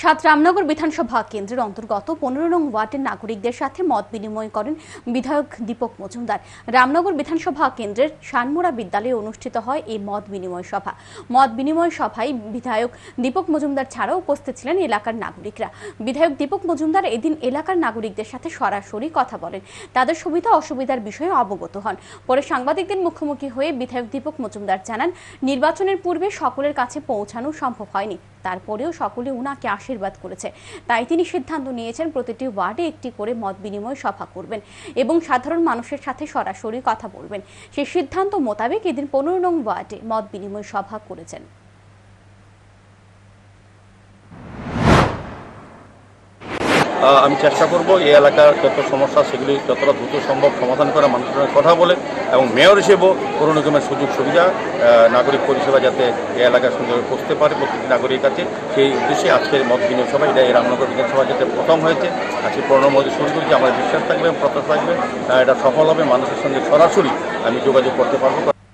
সাত রামনগর বিধানসভা কেন্দ্রের অন্তর্গত পনেরো নং ওয়ার্ডের নাগরিকদের সাথে মত বিনিময় করেন বিধায়ক দীপক মজুমদার। রামনগর বিধানসভা কেন্দ্রের শানমোড়া বিদ্যালয়ে অনুষ্ঠিত হয় এই মত বিনিময় সভা। মত বিনিময় সভায় বিধায়ক দীপক মজুমদার ছাড়াও উপস্থিত ছিলেন এলাকার নাগরিকরা। বিধায়ক দীপক মজুমদার এদিন এলাকার নাগরিকদের সাথে সরাসরি কথা বলেন। তাদের সুবিধা অসুবিধার বিষয়ে অবগত হন। পরে সাংবাদিকদের মুখোমুখি হয়ে বিধায়ক দীপক মজুমদার জানান, নির্বাচনের পূর্বে সকলের কাছে পৌঁছানো সম্ভব হয়নি। তারপরেও সকলে উনাকে আশীর্বাদ করেছে। তাই তিনি সিদ্ধান্ত নিয়েছেন প্রতিটি ওয়ার্ডে একটি করে মত বিনিময় সভা করবেন এবং সাধারণ মানুষের সাথে সরাসরি কথা বলবেন। সেই সিদ্ধান্ত মোতাবেক এদিন পনেরো নং ওয়ার্ডে মত বিনিময় সভা করেছেন। আমি চেষ্টা করব এই এলাকার যত সমস্যা, সেগুলি যতটা দ্রুত সম্ভব সমাধান করা মানুষের সঙ্গে কথা বলে এবং মেয়র হিসেবেও কোনো রকমের সুযোগ সুবিধা নাগরিক পরিষেবা যাতে এই এলাকার সঙ্গে পৌঁছতে পারে প্রত্যেকটি নাগরিকের কাছে। সেই উদ্দেশ্যে আজকের মত বিনিয়োগ সভা এটা এই রামনগর বিধানসভা যেটা প্রথম হয়েছে। আজকে প্রণব মোদী শুরু করেছি, আমার বিশ্বাস থাকবে প্রত্যাশা থাকবে এটা সফল হবে, মানুষের সঙ্গে সরাসরি আমি যোগাযোগ করতে পারব।